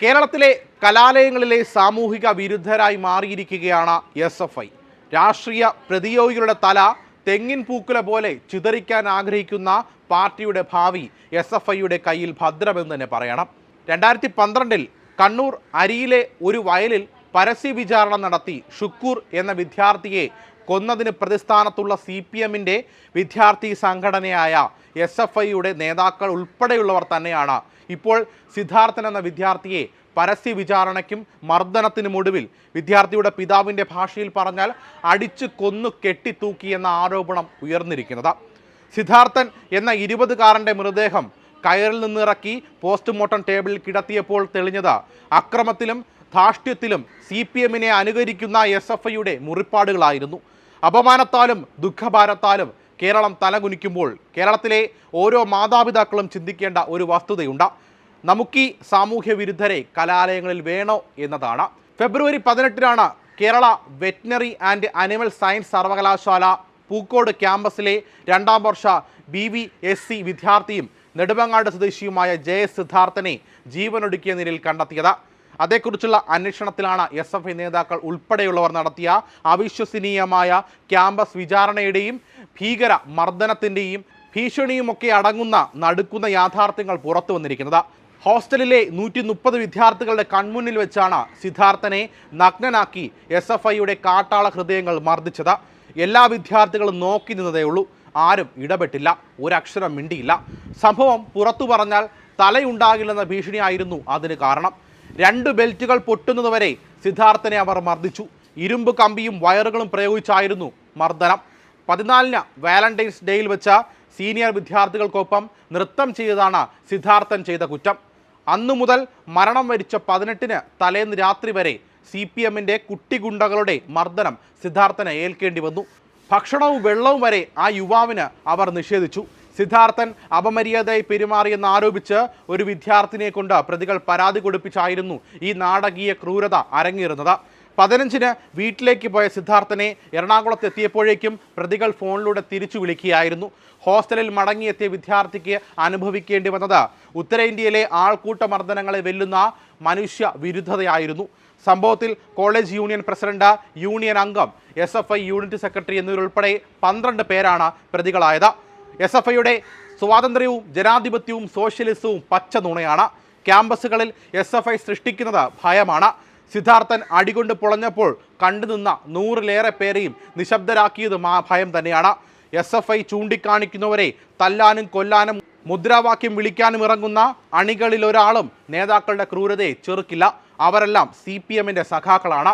കേരളത്തിലെ കലാലയങ്ങളിലെ സാമൂഹിക വിരുദ്ധരായി മാറിയിരിക്കുകയാണ് എസ് എഫ് ഐ. രാഷ്ട്രീയ പ്രതിയോഗികളുടെ തല തെങ്ങിൻ പൂക്കുല പോലെ ചിതറിക്കാൻ ആഗ്രഹിക്കുന്ന പാർട്ടിയുടെ ഭാവി എസ് എഫ് ഐയുടെ കയ്യിൽ ഭദ്രമെന്ന് തന്നെ പറയണം. രണ്ടായിരത്തി പന്ത്രണ്ടിൽ കണ്ണൂർ അരിയിലെ ഒരു വയലിൽ പരസ്യ വിചാരണ നടത്തി ഷുക്കൂർ എന്ന വിദ്യാർത്ഥിയെ കൊന്നതിന് പ്രതിസ്ഥാനത്തുള്ള സി പി എമ്മിന്റെ വിദ്യാർത്ഥി സംഘടനയായ എസ് എഫ് ഐയുടെ നേതാക്കൾ ഉൾപ്പെടെയുള്ളവർ തന്നെയാണ്. ഇപ്പോൾ സിദ്ധാർത്ഥൻ എന്ന വിദ്യാർത്ഥിയെ പരസ്യ വിചാരണയ്ക്കും മർദ്ദനത്തിനും ഒടുവിൽ വിദ്യാർത്ഥിയുടെ പിതാവിന്റെ ഭാഷയിൽ പറഞ്ഞാൽ അടിച്ചു കൊന്നു കെട്ടിത്തൂക്കി എന്ന ആരോപണം ഉയർന്നിരിക്കുന്നത്. സിദ്ധാർത്ഥൻ എന്ന ഇരുപതുകാരന്റെ മൃതദേഹം കയറിൽ നിന്നിറക്കി പോസ്റ്റ്മോർട്ടം ടേബിളിൽ കിടത്തിയപ്പോൾ തെളിഞ്ഞത് അക്രമത്തിലും ധാഷ്ട്യത്തിലും സി പി എമ്മിനെ അനുകരിക്കുന്ന എസ് എഫ് ഐയുടെ മുറിപ്പാടുകളായിരുന്നു. അപമാനത്താലും ദുഃഖഭാരത്താലും കേരളം തലകുനിക്കുമ്പോൾ കേരളത്തിലെ ഓരോ മാതാപിതാക്കളും ചിന്തിക്കേണ്ട ഒരു വസ്തുതയുണ്ട്. നമുക്കീ സാമൂഹ്യ വിരുദ്ധരെ കലാലയങ്ങളിൽ വേണോ എന്നതാണ്. ഫെബ്രുവരി പതിനെട്ടിനാണ് Kerala veterinary and animal science സർവകലാശാല പൂക്കോട് ക്യാമ്പസിലെ രണ്ടാം വർഷ ബി വി എസ് സി വിദ്യാർത്ഥിയും നെടുമങ്ങാട് സ്വദേശിയുമായ ജെ എസ് സിദ്ധാർത്ഥനെ ജീവനൊടുക്കിയ നിലയിൽ കണ്ടെത്തിയത്. അതേക്കുറിച്ചുള്ള അന്വേഷണത്തിലാണ് എസ് എഫ് ഐ നേതാക്കൾ ഉൾപ്പെടെയുള്ളവർ നടത്തിയ അവിശ്വസനീയമായ ക്യാമ്പസ് വിചാരണയുടെയും ഭീകര മർദ്ദനത്തിന്റെയും ഭീഷണിയുമൊക്കെ അടങ്ങുന്ന നടുക്കുന്ന യാഥാർത്ഥ്യങ്ങൾ പുറത്തു വന്നിരിക്കുന്നത്. ഹോസ്റ്റലിലെ നൂറ്റി മുപ്പത് വിദ്യാർത്ഥികളുടെ കൺമുന്നിൽ വെച്ചാണ് സിദ്ധാർത്ഥനെ നഗ്നനാക്കി എസ് എഫ് ഐയുടെ കാട്ടാള ഹൃദയങ്ങൾ മർദ്ദിച്ചത്. എല്ലാ വിദ്യാർത്ഥികളും നോക്കി നിന്നതേ ഉള്ളൂ. ആരും ഇടപെട്ടില്ല. ഒരക്ഷരം മിണ്ടിയില്ല. സംഭവം പുറത്തു പറഞ്ഞാൽ തലയുണ്ടാകില്ലെന്ന ഭീഷണിയായിരുന്നു അതിന് കാരണം. രണ്ട് ബെൽറ്റുകൾ പൊട്ടുന്നതുവരെ സിദ്ധാർത്ഥനെ അവർ മർദ്ദിച്ചു. ഇരുമ്പ് കമ്പിയും വയറുകളും പ്രയോഗിച്ചായിരുന്നു മർദ്ദനം. പതിനാലിന് വാലന്റൈൻസ് ഡേയിൽ വെച്ച സീനിയർ വിദ്യാർത്ഥികൾക്കൊപ്പം നൃത്തം ചെയ്തതാണ് സിദ്ധാർത്ഥൻ ചെയ്ത കുറ്റം. അന്നു മുതൽ മരണം വരിച്ച പതിനെട്ടിന് തലേന്ന് രാത്രി വരെ സി പി എമ്മിന്റെ കുട്ടിഗുണ്ടകളുടെ മർദ്ദനം സിദ്ധാർത്ഥനെ ഏൽക്കേണ്ടി വന്നു. ഭക്ഷണവും വെള്ളവും വരെ ആ യുവാവിന് അവർ നിഷേധിച്ചു. സിദ്ധാർത്ഥൻ അപമര്യാദയായി പെരുമാറിയെന്ന് ആരോപിച്ച് ഒരു വിദ്യാർത്ഥിനിയെ കൊണ്ട് പ്രതികൾ പരാതി കൊടുപ്പിച്ചായിരുന്നു ഈ നാടകീയ ക്രൂരത അരങ്ങേറുന്നത്. പതിനഞ്ചിന് വീട്ടിലേക്ക് പോയ സിദ്ധാർത്ഥനെ എറണാകുളത്ത് എത്തിയപ്പോഴേക്കും പ്രതികൾ ഫോണിലൂടെ തിരിച്ചു വിളിക്കുകയായിരുന്നു. ഹോസ്റ്റലിൽ മടങ്ങിയെത്തിയ വിദ്യാർത്ഥിക്ക് അനുഭവിക്കേണ്ടി വന്നത് ഉത്തരേന്ത്യയിലെ ആൾക്കൂട്ട മർദ്ദനങ്ങളെ വെല്ലുന്ന മനുഷ്യ വിരുദ്ധതയായിരുന്നു. സംഭവത്തിൽ കോളേജ് യൂണിയൻ പ്രസിഡന്റ് യൂണിയൻ അംഗം S F I unit secretary എന്നിവരുൾപ്പെടെ പന്ത്രണ്ട് പേരാണ് പ്രതികളായത്. എസ് എഫ് ഐയുടെ സ്വാതന്ത്ര്യവും ജനാധിപത്യവും സോഷ്യലിസവും പച്ച നുണയാണ്. ക്യാമ്പസുകളിൽ എസ് എഫ് ഐ സൃഷ്ടിക്കുന്നത് ഭയമാണ്. സിദ്ധാർത്ഥൻ അടികൊണ്ട് പൊളഞ്ഞപ്പോൾ കണ്ടുനിന്ന നൂറിലേറെ പേരെയും നിശബ്ദരാക്കിയത് മാ ഭയം തന്നെയാണ്. എസ് എഫ് ഐ ചൂണ്ടിക്കാണിക്കുന്നവരെ തല്ലാനും കൊല്ലാനും മുദ്രാവാക്യം വിളിക്കാനും ഇറങ്ങുന്ന അണികളിലൊരാളും നേതാക്കളുടെ ക്രൂരതയെ ചെറുക്കില്ല. അവരെല്ലാം സി പി എമ്മിന്റെ സഖാക്കളാണ്.